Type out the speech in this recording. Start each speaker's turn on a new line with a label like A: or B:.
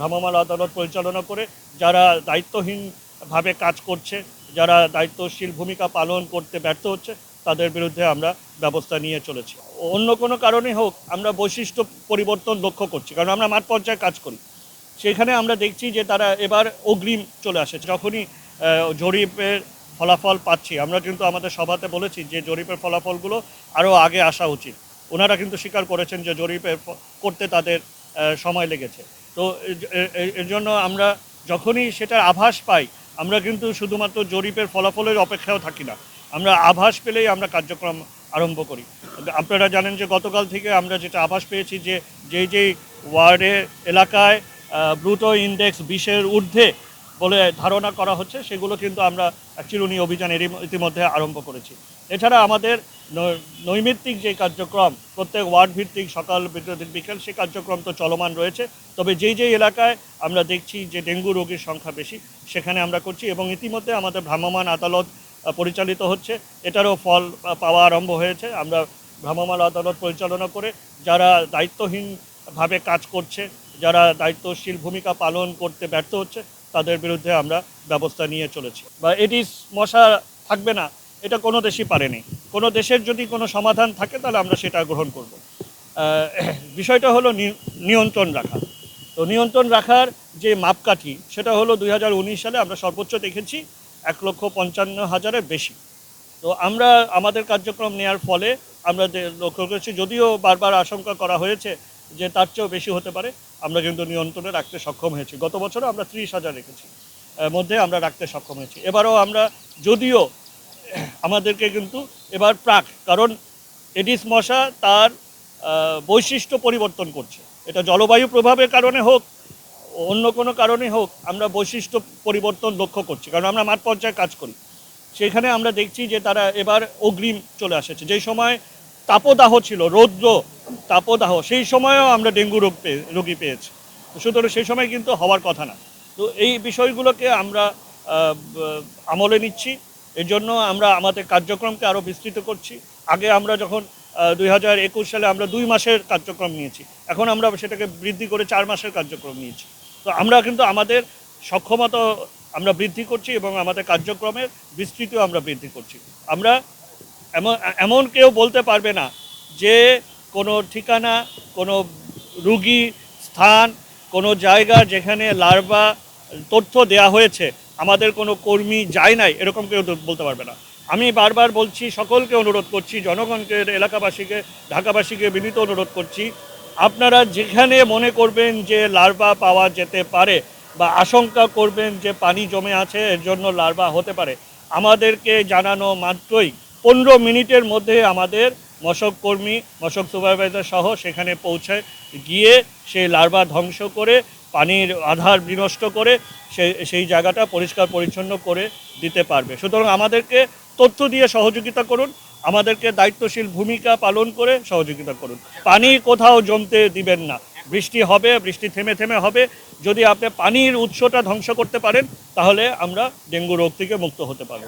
A: ভ্রাম্যমাণ আদালত পরিচালনা করে, যারা দায়িত্বহীনভাবে কাজ করছে, যারা দায়িত্বশীল ভূমিকা পালন করতে ব্যর্থ হচ্ছে, তাদের বিরুদ্ধে আমরা ব্যবস্থা নিয়ে চলেছি। অন্য কোনো কারণে হোক, আমরা বৈশিষ্ট্য পরিবর্তন লক্ষ্য করছি, কারণ আমরা মাঠ পর্যায়ে কাজ করি। সেখানে আমরা দেখছি যে তারা এবার অগ্রিম চলে আসে যখনই জরিপের ফলাফল পাচ্ছি। আমরা কিন্তু আমাদের সভাতে বলেছি যে জরিপের ফলাফলগুলো আরও আগে আসা উচিত। ওনারা কিন্তু স্বীকার করেছেন যে জরিপের করতে তাদের সময় লেগেছে। তো এর জন্য আমরা যখনই সেটার আভাস পাই, আমরা কিন্তু শুধুমাত্র জরিপের ফলাফলের অপেক্ষাও থাকি না। আমরা আভাস পেলেই আমরা কার্যক্রম আরম্ভ করি। আপনারা জানেন যে গতকাল থেকে আমরা যেটা আভাস পেয়েছি যে, যেই যেই ওয়ার্ডে এলাকায় ব্রুটো ইন্ডেক্স বিশের ঊর্ধ্বে বলে ধারণা করা হচ্ছে, সেগুলো কিন্তু আমরা চিরুনি অভিযান এরই ইতিমধ্যে আরম্ভ করেছি। এছাড়া আমাদের নৈমিত্তিক যে কার্যক্রম, প্রত্যেক ওয়ার্ড ভিত্তিক সকাল বিকেল, সে কার্যক্রম তো চলমান রয়েছে। তবে যেই যেই এলাকায় আমরা দেখছি যে ডেঙ্গু রোগীর সংখ্যা বেশি, সেখানে আমরা করছি এবং ইতিমধ্যে আমাদের ভ্রাম্যমাণ আদালত পরিচালিত হচ্ছে। এটারও ফল পাওয়া আরম্ভ হয়েছে। আমরা ভ্রাম্যমাণ আদালত পরিচালনা করে যারা দায়িত্বহীনভাবে কাজ করছে, যারা দায়িত্বশীল ভূমিকা পালন করতে ব্যর্থ হচ্ছে তাদের বিরুদ্ধে আমরা ব্যবস্থা নিয়ে চলেছি। বা এডিস মশা থাকবে না, এটা কোনো দেশই পারেনি। কোনো দেশের যদি কোনো সমাধান থাকে, তাহলে আমরা সেটা গ্রহণ করব। বিষয়টা হলো নিয়ন্ত্রণ রাখা। তো নিয়ন্ত্রণ রাখার যে মাপকাঠি, সেটা হলো দুই হাজার উনিশ সালে আমরা সর্বোচ্চ দেখেছি এক লক্ষ পঞ্চান্ন হাজারের বেশি। তো আমরা, আমাদের কার্যক্রম নেওয়ার ফলে আমরা লক্ষ্য করেছি, যদিও বারবার আশঙ্কা করা হয়েছে যে তার চেয়েও বেশি হতে পারে আমরা কিন্তু নিয়ন্ত্রণে রাখতে সক্ষম হয়েছি। গত বছরও আমরা ত্রিশ হাজার রেখেছি। মধ্যে আমরা রাখতে সক্ষম হয়েছি। এবারও আমরা যদিও আমাদেরকে কিন্তু এবার প্রাক, কারণ এডিস মশা তার বৈশিষ্ট্য পরিবর্তন করছে। এটা জলবায়ু প্রভাবের কারণে হোক, অন্য কোনো কারণে হোক, আমরা বৈশিষ্ট্য পরিবর্তন লক্ষ্য করছি। কারণ আমরা মাঠ পর্যায়ে কাজ করি। সেখানে আমরা দেখছি যে তারা এবার অগ্রিম চলে আসেছে। যেই সময় তাপদাহ ছিল, রৌদ্র তাপদাহ, সেই সময়েও আমরা ডেঙ্গু রোগ পেয়ে রোগী পেয়েছি। সুতরাং সেই সময় কিন্তু হওয়ার কথা না। তো এই বিষয়গুলোকে আমরা আমলে নিচ্ছি। এর জন্য আমরা আমাদের কার্যক্রমকে আরও বিস্তৃত করছি। আগে আমরা যখন দুই হাজার একুশ সালে আমরা দুই মাসের কার্যক্রম নিয়েছি। এখন আমরা সেটাকে বৃদ্ধি করে চার মাসের কার্যক্রম নিয়েছি। তো আমরা কিন্তু আমাদের সক্ষমতা আমরা বৃদ্ধি করছি এবং আমাদের কার্যক্রমের বিস্তৃত আমরা বৃদ্ধি করছি। আমরা এমন এমন কেউ বলতে পারবে না যে কোনো ঠিকানা, কোনো রুগী স্থান, কোনো জায়গা যেখানে লার্ভা তথ্য দেয়া হয়েছে, আমাদের কোনো কর্মী যায় নাই, এরকম কেউ বলতে পারবে না। আমি বারবার বলছি, সকলকে অনুরোধ করছি, জনগণকে, এলাকাবাসীকে, ঢাকাবাসীকে বিনীত অনুরোধ করছি, আপনারা যেখানে মনে করবেন যে লার্ভা পাওয়া যেতে পারে বা আশঙ্কা করবেন যে পানি জমে আছে, এর জন্য লার্ভা হতে পারে, আমাদেরকে জানানো মাত্রই পনেরো মিনিটের মধ্যে আমাদের মশক কর্মী, মশক সুপারভাইজার সহ সেখানে পৌঁছে গিয়ে সেই লার্ভা ধ্বংস করে, পানির আধার বিনষ্ট করে সেই সেই জায়গাটা পরিষ্কার পরিচ্ছন্ন করে দিতে পারবে। সুতরাং আমাদেরকে তথ্য দিয়ে সহযোগিতা করুন, আমাদেরকে দায়িত্বশীল ভূমিকা পালন করে সহযোগিতা করুন। পানি কোথাও জমতে দিবেন না। বৃষ্টি হবে, বৃষ্টি থেমে থেমে হবে। যদি আপনি পানির উৎসটা ধ্বংস করতে পারেন, তাহলে আমরা ডেঙ্গু রোগ থেকে মুক্ত হতে পারব।